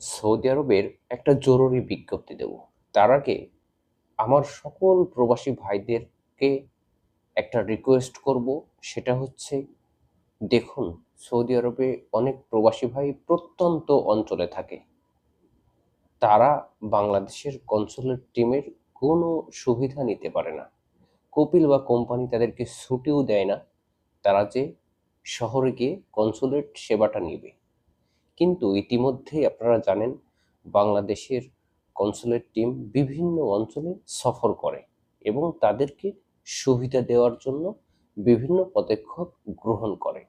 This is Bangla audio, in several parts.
সৌদি আরবের একটা জরুরি বিজ্ঞপ্তি দেব। তার আগে আমার সকল প্রবাসী ভাইদেরকে একটা রিকোয়েস্ট করব। সেটা হচ্ছে, দেখুন, সৌদি আরবে অনেক প্রবাসী ভাই প্রত্যন্ত অঞ্চলে থাকে। তারা বাংলাদেশের কনসুলেট টিমের কোনো সুবিধা নিতে পারে না। কপিল বা কোম্পানি তাদেরকে ছুটিও দেয় না। তারা যে শহরে গিয়ে কনসুলেট সেবাটা নেবে। কিন্তু ইতিমধ্যেই আপনারা জানেন বাংলাদেশের কনসুলেট টিম বিভিন্ন অঞ্চলে সফর করে এবং তাদেরকে সুবিধা দেওয়ার জন্য বিভিন্ন পদক্ষেপ গ্রহণ করে।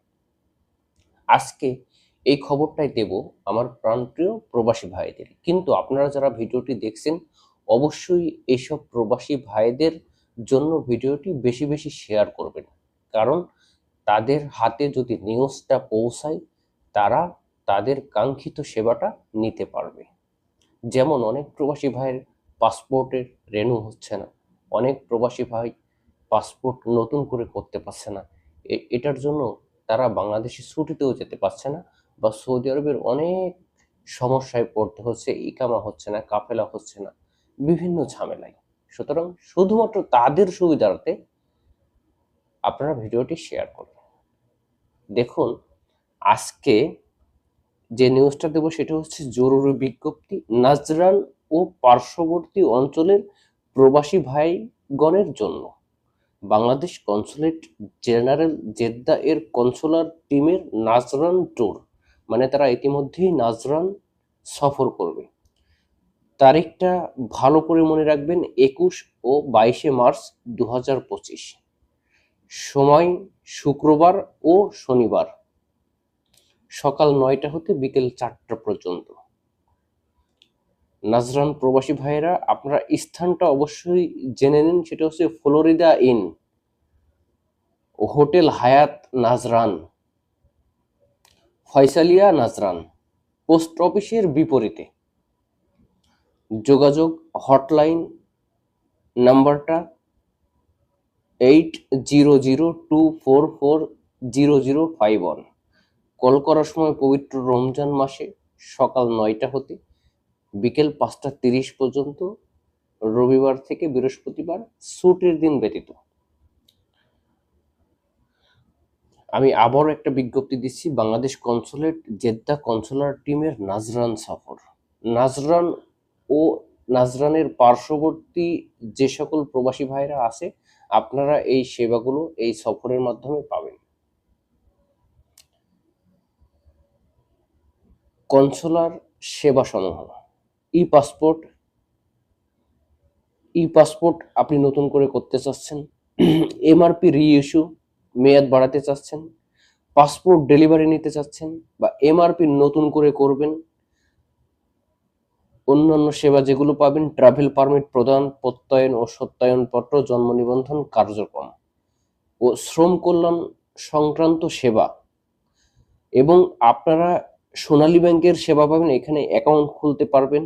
আজকে এই খবরটাই দেব আমার প্রাণপ্রিয় প্রবাসী ভাইদের। কিন্তু আপনারা যারা ভিডিওটি দেখছেন, অবশ্যই এইসব প্রবাসী ভাইদের জন্য ভিডিওটি বেশি বেশি শেয়ার করবেন। কারণ তাদের হাতে যদি নিউজটা পৌঁছায়, তারা তাদের কাঙ্ক্ষিত সেবাটা নিতে পারবে। যেমন অনেক প্রবাসী ভাইয়ের পাসপোর্টের রেনু হচ্ছে না। অনেক প্রবাসী ভাই পাসপোর্ট নতুন করে করতে পারছে না। এটার জন্য তারা বাংলাদেশে ছুটিতেও যেতে পারছে না বা সৌদি আরবের অনেক সমস্যায় পড়তে হচ্ছে, ইকামা হচ্ছে না, কাফেলা হচ্ছে না, বিভিন্ন ঝামেলায়। সুতরাং শুধুমাত্র তাদের সুবিধার্থে আপনারা ভিডিওটি শেয়ার করুন। দেখুন, আজকে যে নিউজটা দেবো সেটা হচ্ছে জরুরি বিজ্ঞপ্তি। নাজরান ও পার্শ্ববর্তী অঞ্চলের প্রবাসী ভাইগণের জন্য। বাংলাদেশ কনসুলেট জেনারেল জেদ্দা এর কনসুলার টিমের নাজরান ট্যুর মানে তারা ইতিমধ্যেই নাজরান সফর করবে। তারিখটা ভালো করে মনে রাখবেন, একুশ ও বাইশে মার্চ দু হাজার পঁচিশ। সময় শুক্রবার ও শনিবার। সকাল নয়টা হতে বিকেল চারটা পর্যন্ত। নাজরান প্রবাসী ভাইয়েরা, আপনারা স্থানটা অবশ্যই জেনে নিন, সেটা হচ্ছে Florida inn. Hotel Hyatt Najran. Faisaliyah Najran. Post অফিসের বিপরীতে। যোগাযোগ হটলাইন নাম্বারটা eight zero zero two four four zero zero five one. Call করার সময় পবিত্র রমজান মাসে সকাল নয়টা হতে বিকেল পাঁচটা তিরিশ পর্যন্ত রবিবার থেকে বৃহস্পতিবার ছুটির দিন ব্যতীত। আমি আবারও একটা বিজ্ঞপ্তি দিচ্ছি, বাংলাদেশ কনসুলেট জেদ্দা কনসুলার টিমের নাজরান সফর। নাজরান ও নাজরানের পার্শ্ববর্তী যে সকল প্রবাসী ভাইরা আছে, আপনারা এই সেবাগুলো এই সফরের মাধ্যমে পাবেন। কনসুলার সেবা সমূহ। ই পাসপোর্ট ই পাসপোর্ট আপনি নতুন করে করতে চাচ্ছেন এমআরপি রিইস্যু মেয়াদ বাড়াতে চাচ্ছেন পাসপোর্ট ডেলিভারি নিতে চাচ্ছেন বা এমআরপি নতুন করে করবেন, অন্যান্য সেবা যেগুলো পাবেন ট্রাভেল পারমিট প্রদান, প্রত্যয়ন ও সত্যায়নপত্র, জন্ম নিবন্ধন, কার্যক্রম ও শ্রম কল্যাণ সংক্রান্ত সেবা। এবং আপনারা সোনালী ব্যাংকের সেবা পাবেন এখানে অ্যাকাউন্ট খুলতে পারবেন।